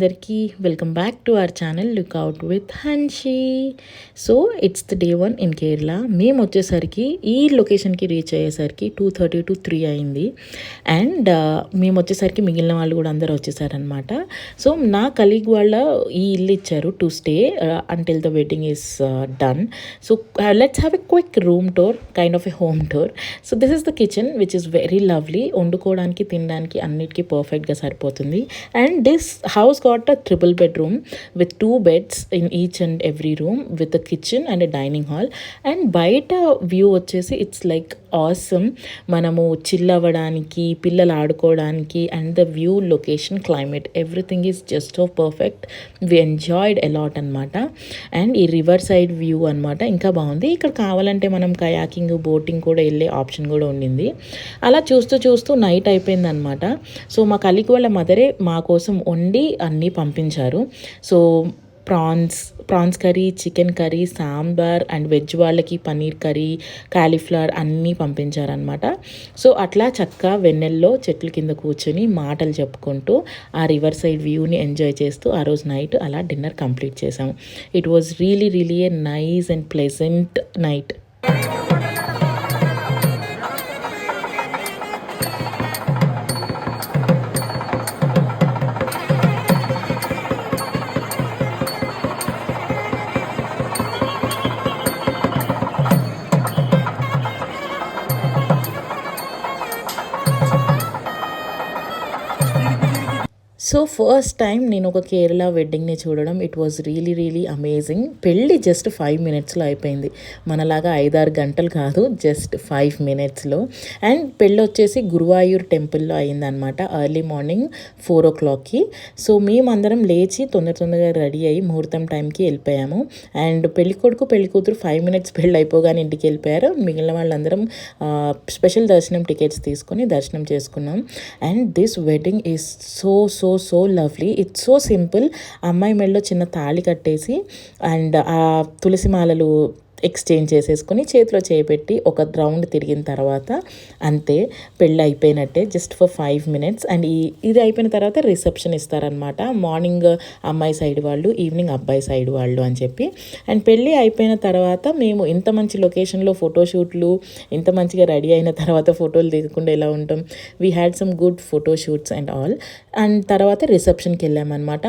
అందరికీ welcome back to our channel lookout with Hanshi. So it's the day one in Kerala మేము వచ్చేసరికి ఈ లొకేషన్కి రీచ్ అయ్యేసరికి టూ థర్టీ టు త్రీ అయింది. అండ్ uh, మేము వచ్చేసరికి మిగిలిన వాళ్ళు కూడా అందరూ వచ్చేసారనమాట సో నా కలీగ్ వాళ్ళ ఈ ఇల్లు ఇచ్చారు to stay until the wedding is done so let's have a quick room tour kind of a home tour so this is the kitchen which is very lovely వండుకోవడానికి తినడానికి అన్నిటికీ పర్ఫెక్ట్గా సరిపోతుంది. And this house got a triple bedroom with two beds in each and every room with a kitchen and a dining hall and బయట view వచ్చేసి it's like awesome మనము chill అవ్వడానికి పిల్లలు ఆడుకోవడానికి and the view location climate everything is just of perfect we enjoyed a lot అనమాట and ఈ river side view అనమాట ఇంకా బాగుంది. ఇక్కడ కావాలంటే మనం కయాకింగ్ బోటింగ్ కూడా వెళ్ళే ఆప్షన్ కూడా ఉండింది. అలా చూస్తూ చూస్తూ నైట్ అయిపోయింది అనమాట సో మా కలికి వాళ్ళ మదరే మా కోసం వండి అన్నీ పంపించారు. So prawns prawns curry chicken curry sambar and veg వాళ్ళకి పన్నీర్ కర్రీ కాలీఫ్లవర్ అన్నీ పంపించారనమాట సో అట్లా చక్కగా వెన్నెల్లో చెట్ల కింద కూర్చొని మాటలు చెప్పుకుంటూ ఆ రివర్ సైడ్ వ్యూని ఎంజాయ్ చేస్తూ ఆ రోజు నైట్ అలా డిన్నర్ కంప్లీట్ చేసాము it was really really a nice and pleasant night. So first time నేను ఒక కేరళ వెడ్డింగ్ని చూడడం it was really really amazing పెళ్ళి జస్ట్ ఫైవ్ మినిట్స్లో అయిపోయింది. మనలాగా ఐదారు గంటలు కాదు జస్ట్ ఫైవ్ మినిట్స్లో అండ్ పెళ్ళి వచ్చేసి గురువాయూర్ టెంపుల్లో అయిందనమాట ఎర్లీ మార్నింగ్ ఫోర్ ఓ క్లాక్కి సో మేమందరం లేచి తొందర తొందరగా రెడీ అయ్యి ముహూర్తం టైంకి వెళ్ళిపోయాము. అండ్ పెళ్ళి కొడుకు పెళ్ళి కూతురు ఫైవ్ మినిట్స్ పెళ్ళి అయిపోగానే ఇంటికి వెళ్ళిపోయారు. మిగిలిన వాళ్ళందరం స్పెషల్ దర్శనం టికెట్స్ తీసుకొని దర్శనం చేసుకున్నాం. And this wedding is so so so lovely it's so simple అమ్మాయి మెడలో చిన్న తాళి కట్టేసి అండ్ ఆ తులసి మాలలు ఎక్స్చేంజ్ చేసేసుకొని చేతిలో చేపెట్టి ఒక రౌండ్ తిరిగిన తర్వాత అంతే పెళ్ళి అయిపోయినట్టే just for five minutes and ఈ ఇది అయిపోయిన తర్వాత రిసెప్షన్ ఇస్తారనమాట మార్నింగ్ అమ్మాయి సైడ్ వాళ్ళు ఈవినింగ్ అబ్బాయి సైడ్ వాళ్ళు అని చెప్పి. అండ్ పెళ్ళి అయిపోయిన తర్వాత మేము ఇంత మంచి లొకేషన్లో ఫోటోషూట్లు ఇంత మంచిగా రెడీ అయిన తర్వాత ఫోటోలు దిగకుండా ఎలా ఉంటాం? We had some good photoshoots and all and తర్వాత రిసెప్షన్కి వెళ్ళామన్నమాట.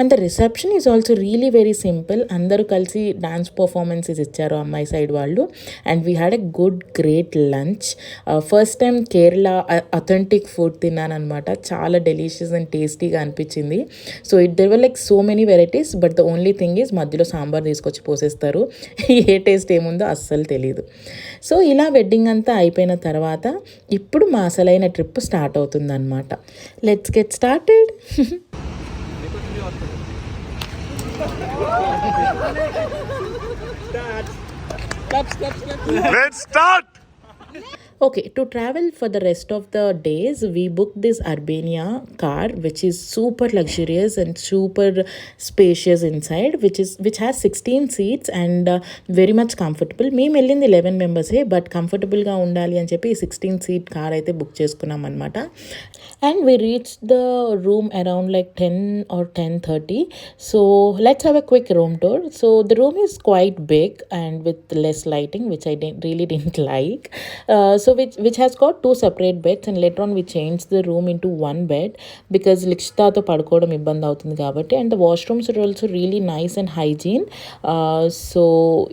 And the reception is also really very simple అందరూ కలిసి డాన్స్ పర్ఫార్మెన్సెస్ ఇచ్చారు. చేశారు అమ్మాయి సైడ్ వాళ్ళు. And we had a good great lunch first time Kerala authentic food తిన్నానమాట చాలా డెలిషియస్ అండ్ టేస్టీగా అనిపించింది. So it there were like so many varieties but the only thing is మధ్యలో సాంబార్ తీసుకొచ్చి పోసేస్తారు. ఏ టేస్ట్ ఏముందో అస్సలు తెలియదు సో ఇలా వెడ్డింగ్ అంతా అయిపోయిన తర్వాత ఇప్పుడు మా అసలైన ట్రిప్ స్టార్ట్ అవుతుందన్నమాట. Let's get started stop, stop, stop. Let's start Okay, to travel for the rest of the days, we booked this Urbania car, which is super luxurious and super spacious inside, which is which has 16 seats and uh, very much comfortable. మేము వెళ్ళింది eleven మెంబర్సే but కంఫర్టబుల్గా ఉండాలి అని చెప్పి sixteen seat car అయితే book చేసుకున్నాం అనమాట and we reach the room around like ten or ten thirty so let's have a quick room tour so the room is quite big and with less lighting which I really didn't like so which which has got two separate beds and later on we changed the room into one bed because లిక్షితాతో పడుకోవడం ఇబ్బంది అవుతుంది కాబట్టి and the washrooms are also really nice and hygiene so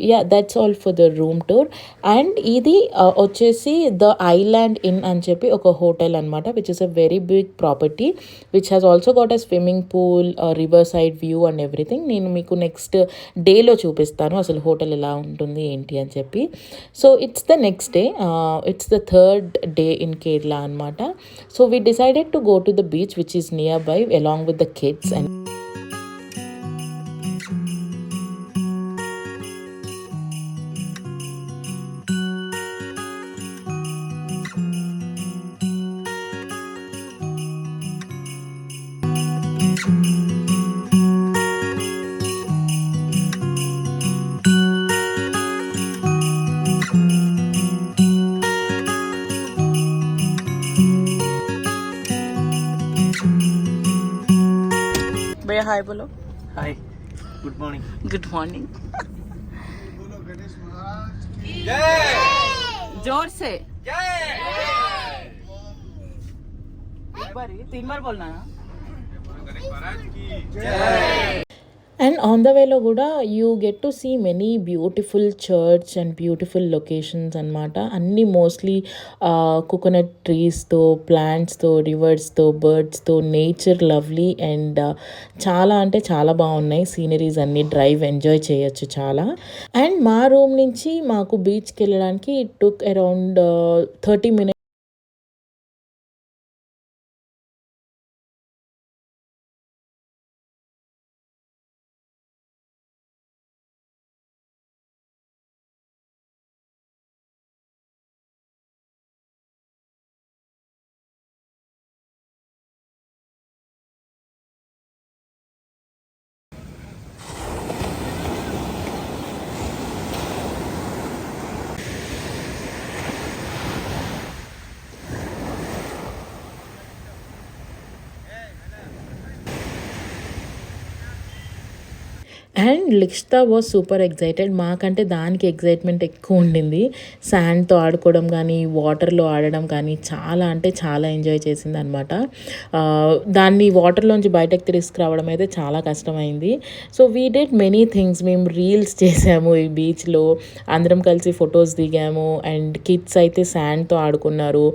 yeah that's all for the room tour and ఇది uh, వచ్చేసి the island in అని చెప్పి ఒక హోటల్ అనమాట which is a very big property which has also got a swimming pool river side view and everything నేను మీకు next డేలో చూపిస్తాను అసలు హోటల్ ఎలా ఉంటుంది ఏంటి అని చెప్పి. So it's the next day it's it's the third day in Kerala and Mata, So we decided to go to the beach which is nearby along with the kids and hi बोलो। Hi good morning. Good morning. ज़ोर से। एक बार ही तीन बार बोलना है and on the వేలో కూడా you get to see many beautiful church and beautiful locations అనమాట అన్నీ మోస్ట్లీ కోకోనట్ ట్రీస్తో ప్లాంట్స్తో రివర్స్తో బర్డ్స్తో నేచర్ లవ్లీ అండ్ చాలా అంటే చాలా బాగున్నాయి. సీనరీస్ అన్నీ డ్రైవ్ ఎంజాయ్ చేయొచ్చు చాలా. అండ్ మా రూమ్ నుంచి మాకు బీచ్కి వెళ్ళడానికి it took around thirty minutes and Likshitha was super excited మాకంటే దానికి ఎగ్జైట్మెంట్ ఎక్కువ ఉండింది. శాండ్తో ఆడుకోవడం కానీ వాటర్లో ఆడడం కానీ చాలా అంటే చాలా ఎంజాయ్ చేసింది అనమాట దాన్ని వాటర్లోంచి బయటకు తీసుకురావడం అయితే చాలా కష్టమైంది. So we did many things మేము రీల్స్ చేసాము ఈ బీచ్లో అందరం కలిసి ఫొటోస్ దిగాము. అండ్ కిడ్స్ అయితే శాండ్తో ఆడుకున్నారు.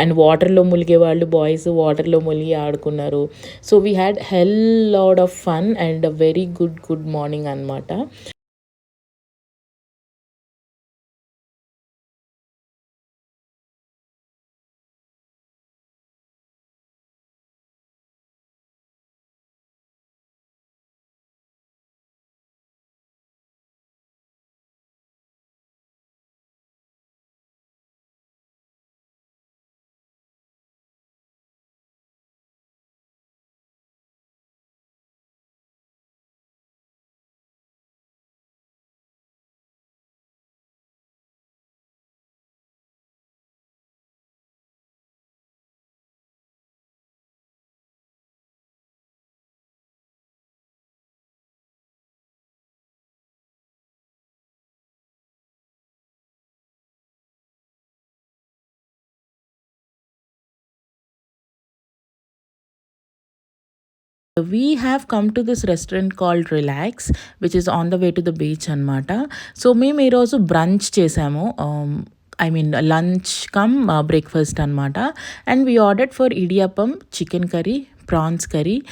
అండ్ వాటర్లో ములిగే వాళ్ళు బాయ్స్ వాటర్లో ములిగి ఆడుకున్నారు. So we had hell lot of fun and a very good good morning అనమాట we have come to this restaurant called Relax which is on the way to the beach అనమాట so మేము ఈరోజు brunch చేసాము. I mean lunch cum breakfast అనమాట and we order for idiyappam chicken curry prawns curry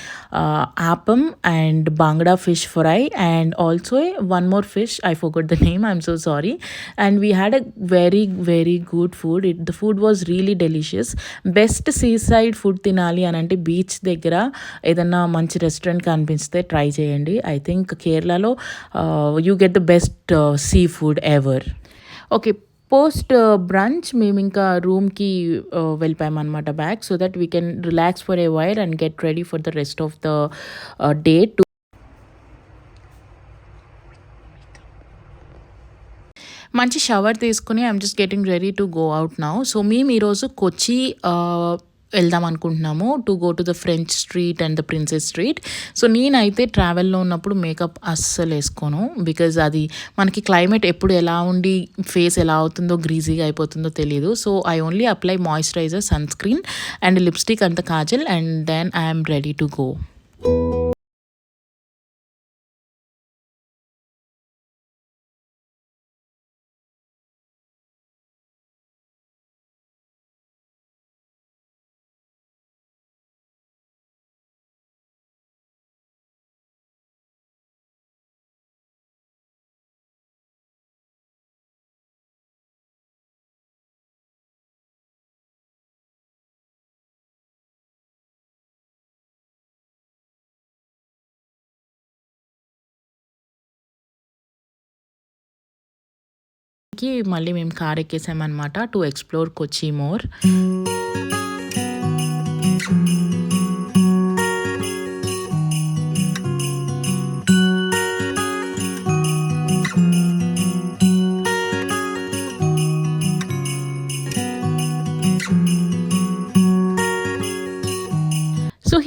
appam and bangda fish fry and also one more fish I forgot the name I'm so sorry and we had a very very good food it the food was really delicious best seaside food తినాలి అని అంటే beach దగ్గర ఏదన్నా మంచి restaurant కనిపిస్తే try చేయండి. I think కేరళలో you get the best seafood ever okay post brunch మేము ఇంకా రూమ్కి వెళ్ళిపోయామన్నమాట back so that we can relax for a while and get ready for the rest of the day to మంచి shower తీసుకుని I'm just getting ready to go out now so మేము ఈరోజు కొచ్చి వెళ్దాం అనుకుంటున్నాము. To go to the French street and the Princess Street so నేనైతే ట్రావెల్లో ఉన్నప్పుడు makeup అస్సలు వేసుకోను. బికాజ్ అది మనకి క్లైమేట్ ఎప్పుడు ఎలా ఉండి ఫేస్ ఎలా అవుతుందో గ్రీజీగా అయిపోతుందో తెలియదు so I only apply moisturiser sunscreen and lipstick అంత kajal and then I'm ready to go కి మళ్ళీ మేము car ఎక్కేసామన్నమాట to explore Kochi more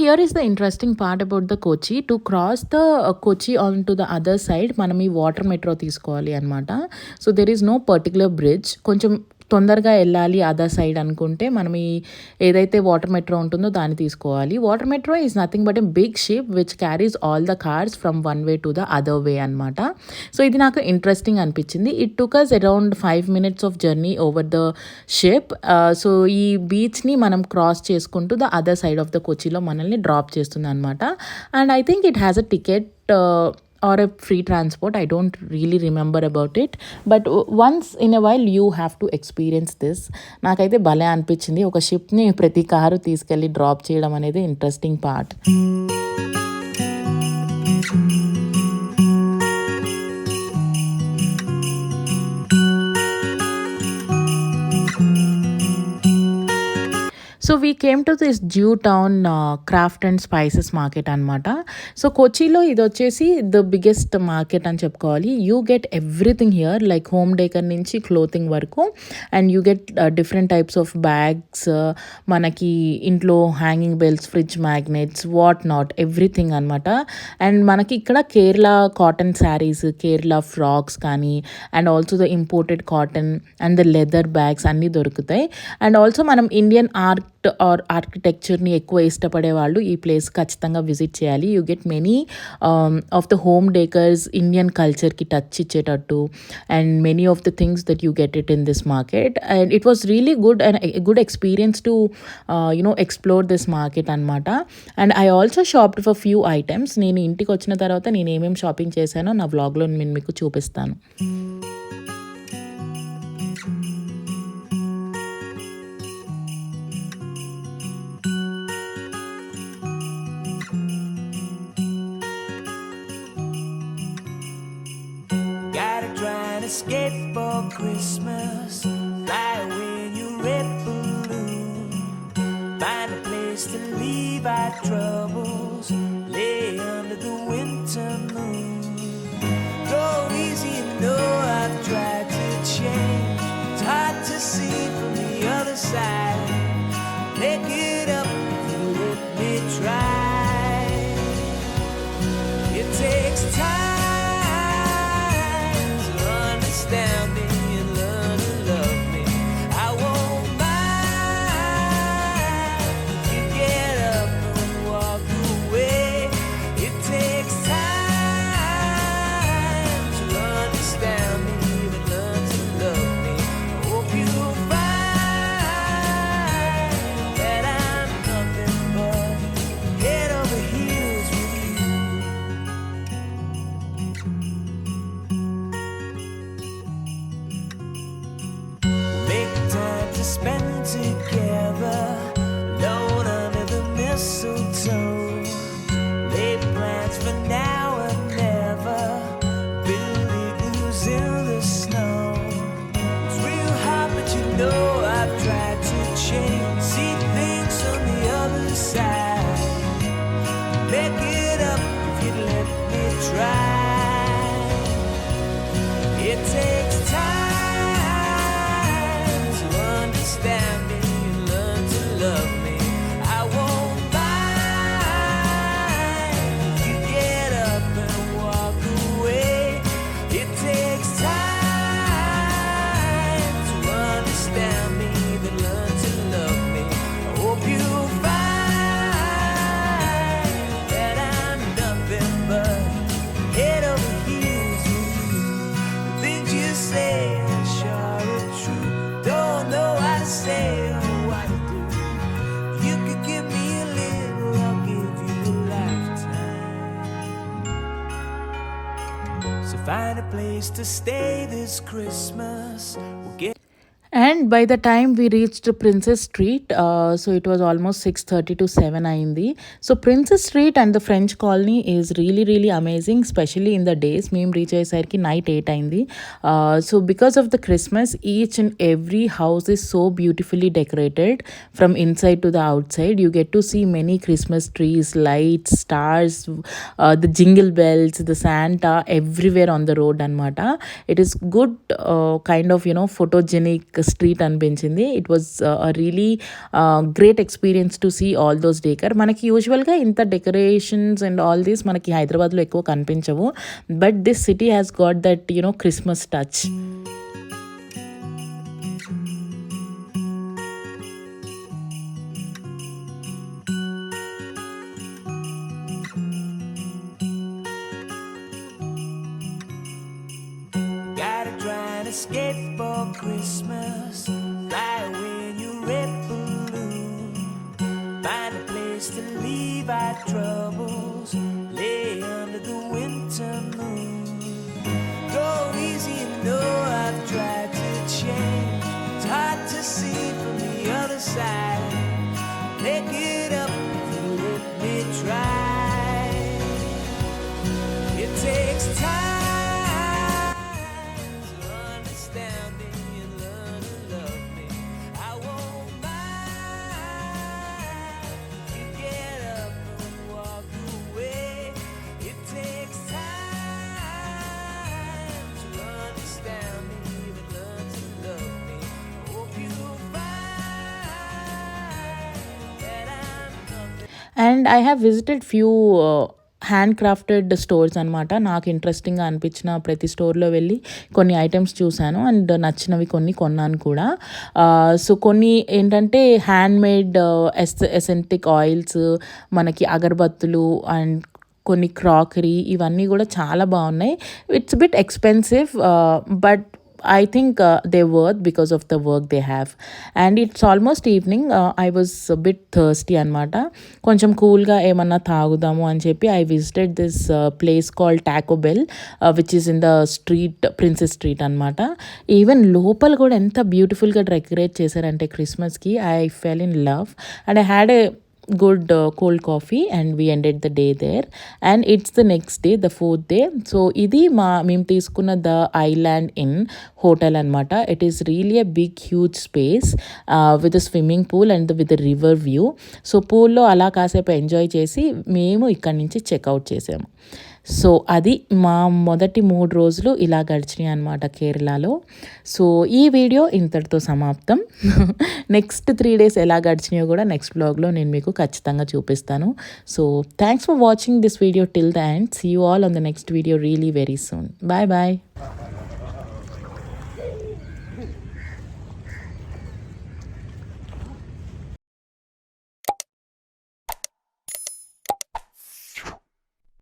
here is the interesting part about the Kochi to cross the Kochi on to the other side మనం ఈ water metro తీసుకోవాలి అనమాట so there is no particular bridge కొంచెం తొందరగా వెళ్ళాలి అదర్ సైడ్ అనుకుంటే మనం ఈ ఏదైతే వాటర్ మెట్రో ఉంటుందో దాన్ని తీసుకోవాలి. Water metro is nothing but a big ship which carries all the cars from one way to the other way అనమాట సో ఇది నాకు ఇంట్రెస్టింగ్ అనిపించింది. It took us around five minutes of journey over the ship so ఈ బీచ్ని మనం cross చేసుకుంటూ the other side of the కొచ్చిలో మనల్ని drop చేస్తుంది అనమాట and I think it has a ticket or a free transport I don't really remember about it but once in a while you have to experience this నాకైతే భలే అనిపించింది. ఒక షిప్ని ప్రతి car తీసుకెళ్ళి drop చేయడం అనేది interesting part so we came to this Jew Town craft and spices market అనమాట so కొచ్చిలో ఇది వచ్చేసి ద బిగ్గెస్ట్ మార్కెట్ అని చెప్పుకోవాలి. You get everything here like home decor నుంచి క్లోతింగ్ వరకు. And you get different types of bags మనకి ఇంట్లో hanging belts fridge magnets what not everything అనమాట అండ్ మనకి ఇక్కడ కేరళ కాటన్ శారీస్ కేరళ ఫ్రాక్స్ కానీ and also the imported cotton and the leather bags అన్నీ దొరుకుతాయి. అండ్ ఆల్సో మనం ఇండియన్ ఆర్ట్ ఆర్ ఆర్కిటెక్చర్ని ఎక్కువ ఇష్టపడే వాళ్ళు ఈ ప్లేస్ ఖచ్చితంగా విజిట్ చేయాలి. You get many of the home decors Indian కల్చర్కి touch ఇచ్చేటట్టు and many of the things that you get it in this market. And it was really good and good experience to you know explore this market అనమాట and I also shopped for few items. నేను ఇంటికి వచ్చిన తర్వాత నేను ఏమేమి shopping చేశానో నా వ్లాగ్లో నేను మీకు చూపిస్తాను. Escape for Christmas. Fly away in your red balloon. Find a place to leave our troubles. Christmas. We'll get and by the time we reached Princess Street so it was almost six thirty to seven అయింది so Princess Street and the French colony is really really amazing specially in the days మేము reach అయ్యేసరికి night eight అయింది so because of the Christmas each and every house is so beautifully decorated from inside to the outside you get to see many Christmas trees lights stars the jingle bells the Santa everywhere on the road అనమాట it is good kind of you know photogenic street అనిపించింది. It was really great experience to see all those decor మనకి యూజువల్గా ఇంత decorations and all these మనకి హైదరాబాద్లో ఎక్కువ కనిపించవు. But this city has got that you know Christmas touch troubles. Lay under the winter moon. Go easy, you know I've tried to change. It's hard to see from the other side. And I have visited few handcrafted stores అనమాట నాకు ఇంట్రెస్టింగ్గా అనిపించిన ప్రతి స్టోర్లో వెళ్ళి కొన్ని items చూశాను. And నచ్చినవి కొన్ని కొన్నాను కూడా. సో కొన్ని ఏంటంటే హ్యాండ్మేడ్ ఎస్ ఎసెంటిక్ ఆయిల్స్ మనకి అగరబత్తులు అండ్ కొన్ని క్రాకరీ ఇవన్నీ కూడా చాలా బాగున్నాయి. It's bit expensive but I think uh, they're worth because of the work they have. And it's almost evening. Uh, I was a bit thirsty అనమాట కొంచెం కూల్గా ఏమన్నా తాగుదాము అని చెప్పి I visited this place call Taco Bell which is in the street Princess Street అనమాట even లోపల కూడా ఎంత బ్యూటిఫుల్గా డెకరేట్ చేశారంటే క్రిస్మస్కి I fell in love and I had a good uh, cold coffee and we ended the day there. And it's the next day the fourth so ఇది మా మేము తీసుకున్న ద ఐలాండ్ ఇన్ హోటల్ అనమాట it is really a big huge space with swimming pool and with river view so పూల్లో అలా కాసేపు enjoy చేసి మేము ఇక్కడి నుంచి చెక్అవుట్ చేసాము. సో అది మా మొదటి మూడు రోజులు ఇలా గడిచినాయి అనమాట కేరళలో. సో ఈ వీడియో ఇంతటితో సమాప్తం. నెక్స్ట్ త్రీ డేస్ ఎలా గడిచినాయో కూడా నెక్స్ట్ బ్లాగ్లో నేను మీకు ఖచ్చితంగా చూపిస్తాను. So thanks for watching this video till the and see you all on the next video really very soon bye bye